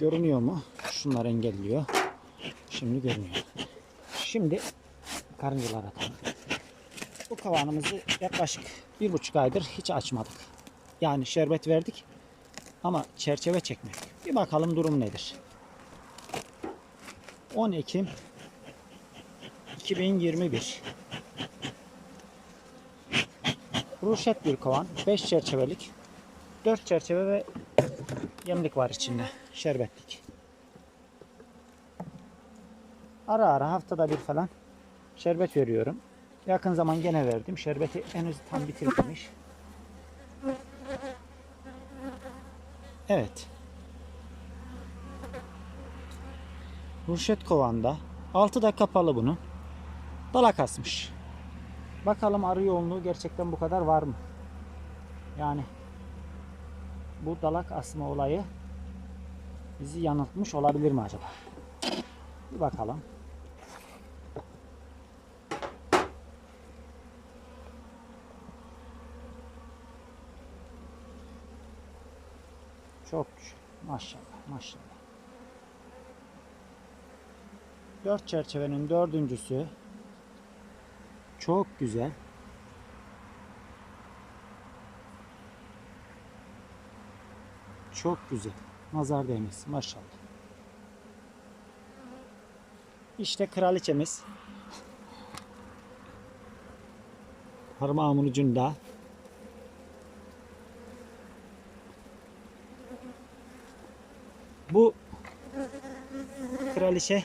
görünüyor mu? Şunlar engelliyor. Şimdi görünüyor. Şimdi karıncalar atalım. Bu kavanımızı yaklaşık bir buçuk aydır hiç açmadık. Yani şerbet verdik ama çerçeve çekmedik. Bir bakalım durum nedir? 10 Ekim 2021 Ruşet bir kovan. 5 çerçevelik. 4 çerçeve ve yemlik var içinde. Şerbetlik. Ara ara haftada bir falan şerbet veriyorum. Yakın zaman gene verdim. Şerbeti henüz tam bitirmemiş. Evet. Ruşet kovanda 6 da kapalı bunu. Dalak asmış. Bakalım arı yoğunluğu gerçekten bu kadar var mı? Yani bu dalak asma olayı bizi yanıltmış olabilir mi acaba? Bir bakalım. Çok güzel. Maşallah maşallah. Dört çerçevenin dördüncüsü çok güzel. Çok güzel. Nazar değmesin maşallah. İşte kraliçemiz. Parmağımın ucunda. Bu kraliçe